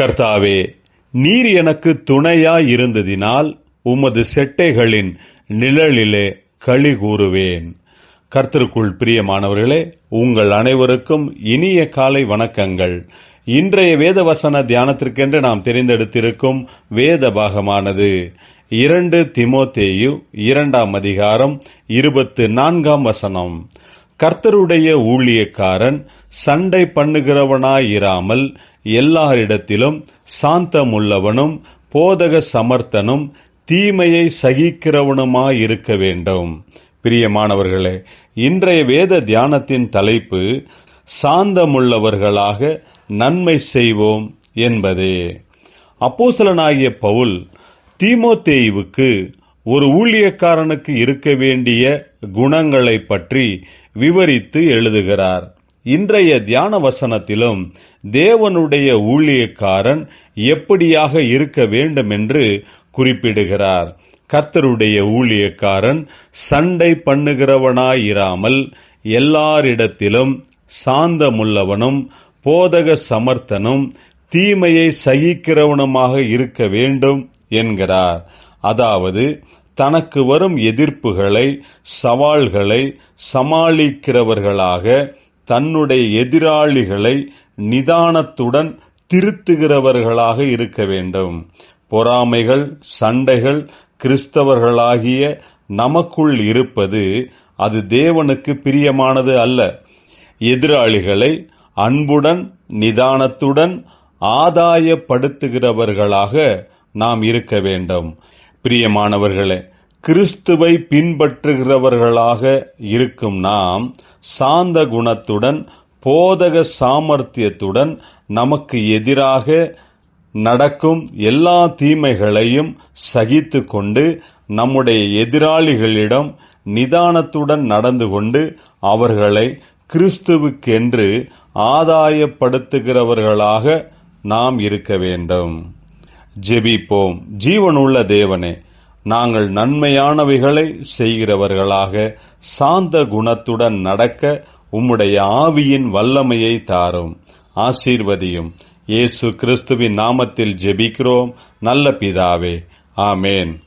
கர்த்தாவே நீர் எனக்கு துணையாய் இருந்ததினால் உமது செட்டைகளின் நிழலிலே களி கூறுவேன். கர்த்தருக்குள் பிரியமானவர்களே உங்கள் அனைவருக்கும் இனிய காலை வணக்கங்கள். இன்றைய வேத வசன தியானத்திற்கென்று நாம் தெரிந்தெடுத்திருக்கும் வேத பாகமானது இரண்டு திமோத்தேயு இரண்டாம் அதிகாரம் இருபத்து நான்காம் வசனம். கர்த்தருடைய ஊழியக்காரன் சண்டை பண்ணுகிறவனாயிராமல் எல்லாரிடத்திலும் சாந்தமுள்ளவனும் போதக சமர்த்தனும் தீமையை சகிக்கிறவனுமாயிருக்க வேண்டும். பிரியமானவர்களே இன்றைய வேத தியானத்தின் தலைப்பு சாந்தமுள்ளவர்களாக நன்மை செய்வோம் என்பதே. அப்போசலனாகிய பவுல் தீமோத்தேயுவுக்கு ஒரு ஊழியக்காரனுக்கு இருக்க வேண்டிய குணங்களை பற்றி விவரித்து எழுதுகிறார். இன்றைய தியான வசனத்திலும் தேவனுடைய ஊழியக்காரன் எப்படியாக இருக்க வேண்டும் என்று குறிப்பிடுகிறார். கர்த்தருடைய ஊழியக்காரன் சண்டை பண்ணுகிறவனாயிராமல் எல்லாரிடத்திலும் சாந்தமுள்ளவனும் போதக சமர்த்தனும் தீமையை சகிக்கிறவனுமாக இருக்க வேண்டும் என்கிறார். அதாவது தனக்கு வரும் எதிர்ப்புகளை சவால்களை சமாளிக்கிறவர்களாக தன்னுடைய எதிராளிகளை நிதானத்துடன் திருத்துகிறவர்களாக இருக்க வேண்டும். பொறாமைகள் சண்டைகள் கிறிஸ்தவர்களாகிய நமக்குள் இருப்பது அது தேவனுக்கு பிரியமானது அல்ல. எதிராளிகளை அன்புடன் நிதானத்துடன் ஆதாயப்படுத்துகிறவர்களாக நாம் இருக்க வேண்டும். பிரியமானவர்களே கிறிஸ்துவை பின்பற்றுகிறவர்களாக இருக்கும் நாம் சாந்த குணத்துடன் போதக சாமர்த்தியத்துடன் நமக்கு எதிராக நடக்கும் எல்லா தீமைகளையும் சகித்து கொண்டு நம்முடைய எதிராளிகளிடம் நிதானத்துடன் நடந்து கொண்டு அவர்களை கிறிஸ்துவுக்கென்று ஆதாயப்படுத்துகிறவர்களாக நாம் இருக்க வேண்டும். ஜெபிப்போம். ஜீவனுள்ள தேவனே நாங்கள் நன்மையானவைகளை செய்கிறவர்களாக சாந்த குணத்துடன் நடக்க உம்முடைய ஆவியின் வல்லமையை தாரும். ஆசீர்வதியும். இயேசு கிறிஸ்துவின் நாமத்தில் ஜெபிக்கிறோம். நல்ல பிதாவே. ஆமேன்.